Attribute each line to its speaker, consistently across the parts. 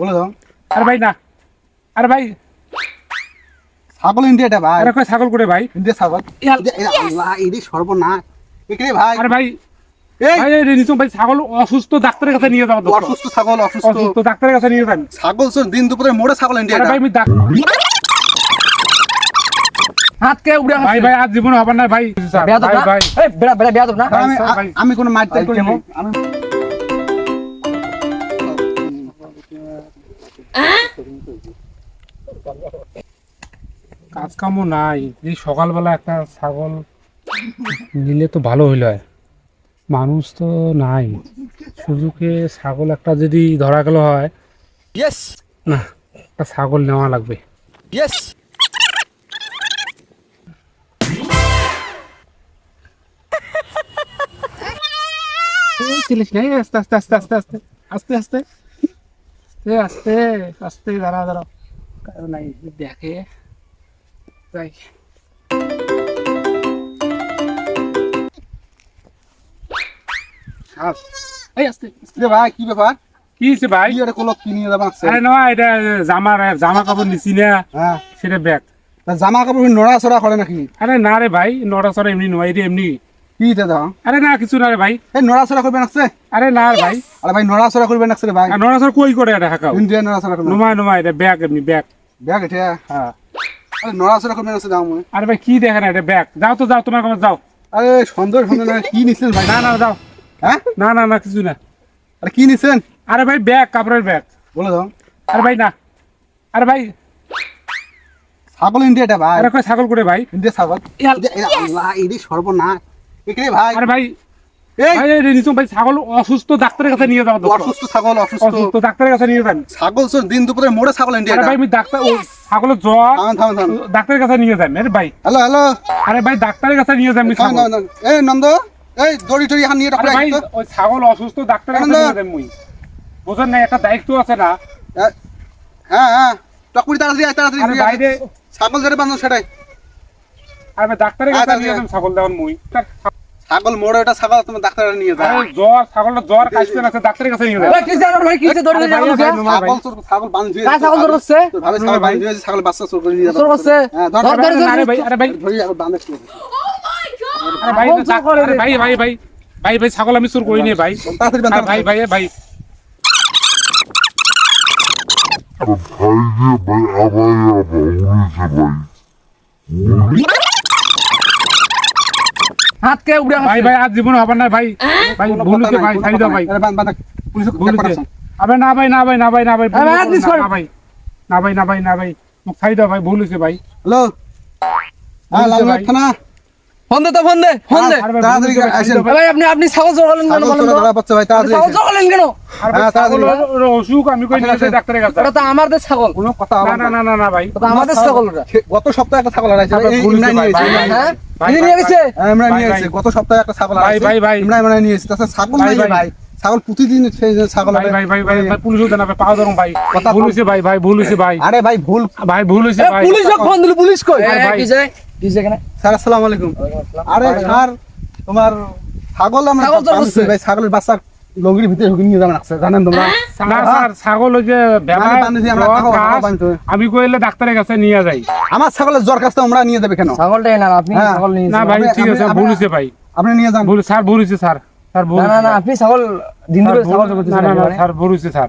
Speaker 1: বলে দাও।
Speaker 2: আরে ভাই না। আরে ভাই।
Speaker 1: ছাগল ইন্ডিয়াটা ভাই।
Speaker 2: আরে কই ছাগল করে ভাই?
Speaker 1: ইন্ডিয়া ছাগল আল্লাহ এডি সর্বনাশ। এখানে ভাই?
Speaker 2: আরে ভাই। ছাগল অসুস্থ ডাক্তারের কাছে নিয়ে যাও
Speaker 1: অসুস্থ ছাগল অসুস্থ।
Speaker 2: অসুস্থ ডাক্তারের কাছে নিয়ে যান
Speaker 1: ছাগল চোর দিন দুপুরে মোড়ে ছাগল
Speaker 2: আরে ভাই আমি ডাক-
Speaker 3: হাতকে উড়ে
Speaker 2: ভাই ভাই আজ জীবনে হবে না ভাই। ভাই
Speaker 3: না?
Speaker 2: ভাই
Speaker 3: এই বেড়া বেড়া না?
Speaker 1: আমি কোনো করি আমি
Speaker 2: কাজ কামও নাই। এই সকালবেলা একটা ছাগল নিলে তো ভালো হইল। মানুষ তো নাই। সুযোগে ছাগল একটা যদি ধরা গেল হয়
Speaker 3: ইয়েস
Speaker 2: না একটা ছাগল নেওয়া লাগবে।
Speaker 3: ইয়েস
Speaker 2: নাই আস্তে আস্তে আস্তে আস্তে আস্তে আস্তে আস্তে। আস্তে আস্তে আস্তে দাঁড়া দাঁড়াও। কারণ নাই দেখে। যাই। সাপ। এই আস্তে আস্তে।
Speaker 1: রে ভাই কি ব্যাপার?
Speaker 2: কি হয়েছে ভাই?
Speaker 1: এটা কোলক কি নিয়ে যাবা আছে?
Speaker 2: আরে না এটা জামা জামা কাপড় নিছি না।
Speaker 1: হ্যাঁ।
Speaker 2: সেটা ব্যাগ।
Speaker 1: জামা কাপড় নড়া চড়া করে নাকি?
Speaker 2: আরে না রে ভাই নড়া চড়া এমনি নয় রে এমনি।
Speaker 1: কি দাও?
Speaker 2: আরে না কিছু না রে ভাই।
Speaker 1: এই নড়া চড়া করবে নাকছে
Speaker 2: আরে না ভাই।
Speaker 1: আরে ভাই নড়া চড়া করবে নাকছে রে ভাই।
Speaker 2: আর নড়া চড়া কই করে এটা হাঁকাও?
Speaker 1: ইন্ডিয়া নড়া চড়া করবে
Speaker 2: নুমায় নুমায় এটা ব্যাগ এমনি ব্যাগ।
Speaker 1: ব্যাগ এটা
Speaker 2: হ্যাঁ।
Speaker 1: আরে নড়া চড়া করবে নাকছে দাও মই
Speaker 2: আরে ভাই কি দেখেন এটা ব্যাগ? যাও তো যাও তোমার কাছে যাও।
Speaker 1: আরে সুন্দর সুন্দর না কি নিছেন ভাই?
Speaker 2: না না যাও।
Speaker 1: হ্যাঁ?
Speaker 2: না না না কিছু না।
Speaker 1: আরে কি নিছেন?
Speaker 2: আরে ভাই ব্যাগ কাপড়ের ব্যাগ।
Speaker 1: বলে দাও।
Speaker 2: আরে ভাই না। আরে ভাই।
Speaker 1: ছাগল ইন্ডিয়াটা ভাই।
Speaker 2: আরে কই ছাগল করে ভাই?
Speaker 1: ইন্ডিয়া ছাগল আল্লাহ এডি সর্বনাশ। এখানে ভাই।
Speaker 2: আরে ভাই ছাগল অসুস্থ ডাক্তারের কাছে নিয়ে
Speaker 1: অসুস্থ ছাগল অসুস্থ।
Speaker 2: ডাক্তারের কাছে নিয়ে যান।
Speaker 1: ছাগল চোর দিন দুপুরে মোড়ে ছাগল
Speaker 2: আরে ভাই ডাক্তার ছাগলের জ্বর ডাক্তারের কাছে নিয়ে যান। আরে ভাই।
Speaker 1: Hello hello.
Speaker 2: আরে ভাই ডাক্তারের কাছে নিয়ে যান ছাগল।
Speaker 1: থামান থামান। এই নন্দ। এই দড়ি টড়ি হান নিয়ে
Speaker 2: আরে ওই ছাগল অসুস্থ ডাক্তারের কাছে। নিয়ে যান মুই। বুঝেন না একটা দায়িত্ব আছে না?
Speaker 1: হ্যাঁ হ্যাঁ। টকুরি তাড়াতাড়ি আয়, ছাগল ধরে বাঁধো সেটাই।
Speaker 2: আরে ডাক্তারের কাছে নিয়ে। যান ছাগল দেওয়ার মুই।
Speaker 1: ছাগল মোড়ে ওটা ছাগল তুমি ডাক্তার নিয়ে যাও
Speaker 2: জ্বর ছাগলটা জ্বর কাশতে আছে ডাক্তারের কাছে নিয়ে যান
Speaker 3: ভাই কিসে ভাই? দৌড়ে
Speaker 2: ভাই,
Speaker 3: যাও
Speaker 2: ভাই, ভাই,
Speaker 1: ছাগল চোর ছাগল বাঁধ
Speaker 3: কাজ ছাগল ধরে হচ্ছে?
Speaker 1: ভাবে ছাগল বাঁধ দিয়ে ছাগল বাচ্চা চোর করে নিয়ে যাবে।
Speaker 3: চোর করছে
Speaker 1: হ্যাঁ ধর
Speaker 3: ধর,
Speaker 2: আরে ভাই আরে ভাই।
Speaker 1: ধরি এখন বাঁধে
Speaker 2: আরে ভাই
Speaker 3: ছাগল চোর
Speaker 2: ডাক-
Speaker 3: করে
Speaker 2: আরে
Speaker 3: রে।
Speaker 2: ভাই ভাই ভাই। ভাই ভাই ছাগল আমি চুর ভাই।
Speaker 1: বাঁধ
Speaker 2: আরে ভাই ভাই ভাই।
Speaker 4: ভাই ভাই আবার আবার উড়েছে ভাই।
Speaker 3: হাতকে উড়ে
Speaker 2: ভাই ভাই আজ জীবন হবে না ভাই। ভাই ভুল হয়েছে ভাই ছাড়ি দাও ভাই।
Speaker 1: পুলিশ
Speaker 2: ভুল হয়েছে আবে না ভাই না ভাই না ভাই না ভাই
Speaker 3: আরে
Speaker 2: হয়েছে,
Speaker 3: দিস
Speaker 2: না, ভাই। না ভাই না ভাই না ভাই। মোক ছাড়ি দাও ভাই ভুল হয়েছে ভাই।
Speaker 1: হ্যালো। হ্যাঁ
Speaker 2: লাল
Speaker 1: থানা।
Speaker 3: ফোন দে তো ফোন দে ফোন দে।
Speaker 2: ভাই,
Speaker 1: তাড়াতাড়ি আসেন।
Speaker 3: আপনি আপনি ছাগল চোর কেন বলেন তো?
Speaker 1: ধরা ভাই তাড়াতাড়ি
Speaker 3: ছাগল
Speaker 1: আসেন।
Speaker 3: কেন?
Speaker 2: ভাই
Speaker 1: হ্যাঁ, তাড়াতাড়ি।
Speaker 2: অসুখ আমি কই নিয়ে ডাক্তারের কাছে?
Speaker 3: ওটা তো আমাদের ছাগল।
Speaker 1: কোনো কথা
Speaker 2: না না
Speaker 1: না
Speaker 2: না। না না ভাই।
Speaker 3: ওটা আমাদের ছাগল
Speaker 1: গত সপ্তাহে একটা ছাগল হারাইছে। এই
Speaker 2: ভুল হয়েছে
Speaker 1: ইমরান নিয়ে
Speaker 2: ভাই, ভাই,
Speaker 3: হ্যাঁ?
Speaker 2: ভাই,
Speaker 3: তিনি
Speaker 2: ভাই,
Speaker 3: নিয়ে গেছে
Speaker 1: হ্যাঁ, নিয়ে
Speaker 2: ভাই।
Speaker 1: গত সপ্তাহে একটা ছাগল
Speaker 2: ভাই, ভাই, ভাই।
Speaker 1: ইমরান ইমরান নিয়ে এসেছে। তাছাড়া ছাগল নাই
Speaker 2: ভাই।
Speaker 1: ভাই। ছাগল প্রতিদিন সেই যে ছাগল
Speaker 2: ভাই ভাই ভাই ভাই ভাই পুলিশ হতে না ভাই পাও ধরুন ভাই।
Speaker 1: কথা
Speaker 2: ভুল। হয়েছে ভাই ভাই ভুল হয়েছে ভাই।
Speaker 1: আরে ভাই ভুল
Speaker 2: ভাই ভুল ভাই।
Speaker 3: পুলিশ ফোন দিল পুলিশ কই?
Speaker 2: ভাই, ভাই।
Speaker 3: কিসে কিসে এখানে?
Speaker 1: স্যার আসসালামু আলাইকুম। আরে স্যার তোমার ছাগল আমরা
Speaker 3: ছাগল তো
Speaker 1: পালছি
Speaker 3: হচ্ছে।
Speaker 1: ভাই ছাগলের বাচ্চা লগির ভিতরে ঢুকে নিয়ে যাবেন জানেন তোমরা?
Speaker 2: না স্যার ছাগল ওই যে ব্যাপার
Speaker 1: মানে বান্ধি দিয়ে আমরা
Speaker 2: জ্বর,
Speaker 1: টাকা
Speaker 2: কাশ,
Speaker 1: টাকা বান্ধতে হবে।
Speaker 2: আমি কইলে ডাক্তারের কাছে নিয়ে যাই।
Speaker 1: আমার ছাগলের জ্বর কাছটা আমরা নিয়ে যাবে কেন?
Speaker 3: ছাগলটাই না আপনি
Speaker 1: হ্যাঁ।
Speaker 3: ছাগল নিয়ে
Speaker 2: না। ভাই
Speaker 1: আপনি-
Speaker 2: ঠিক আছে
Speaker 1: আপনি-
Speaker 2: ভুল ভাই।
Speaker 1: আপনি নিয়ে যান।
Speaker 2: ভুল স্যার ভুল স্যার। স্যার ভুল
Speaker 3: না না আপনি ছাগল দিন
Speaker 2: স্যার,
Speaker 3: ধরে ছাগল
Speaker 2: না না না স্যার ভুল হয়েছে স্যার।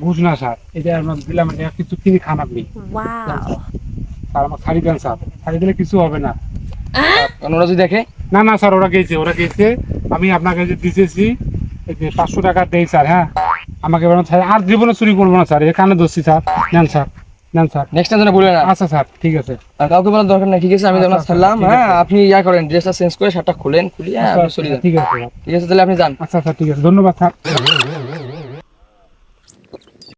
Speaker 3: আমার ঘুষ কত আছে?
Speaker 2: স্যার ঘুষ না স্যার এটা আমরা দিলাম এটা কিছু কিনে খান আপনি। স্যার আমার ছাড়ি দেন স্যার। ছাড়ি দিলে কিছু হবে না।
Speaker 3: ওরা যদি দেখে?
Speaker 2: না না স্যার ওরা গেছে ওরা গেছে। আমি আপনাকে যে দিতেছি পাঁচশো টাকা দেই স্যার হ্যাঁ? আমাকে বলেন স্যার আর জীবনে চুরি করব না স্যার এখানে ধরছি স্যার। নেন স্যার নেন স্যার।
Speaker 3: নেক্সট টাইম যেন বলে না।
Speaker 2: আচ্ছা স্যার ঠিক আছে।
Speaker 3: আর কাউকে বলার দরকার নাই ঠিক আছে? আমি
Speaker 2: আচ্ছা,
Speaker 3: আপনার
Speaker 2: আচ্ছা,
Speaker 3: ছাড়লাম হ্যাঁ আপনি ইয়া করেন ড্রেসটা চেঞ্জ করে শার্টটা খুলেন খুলিয়ে আপনি চলে
Speaker 2: ঠিক আছে
Speaker 3: ঠিক আছে তাহলে আপনি যান।
Speaker 2: আচ্ছা আচ্ছা ঠিক আছে। ধন্যবাদ স্যার।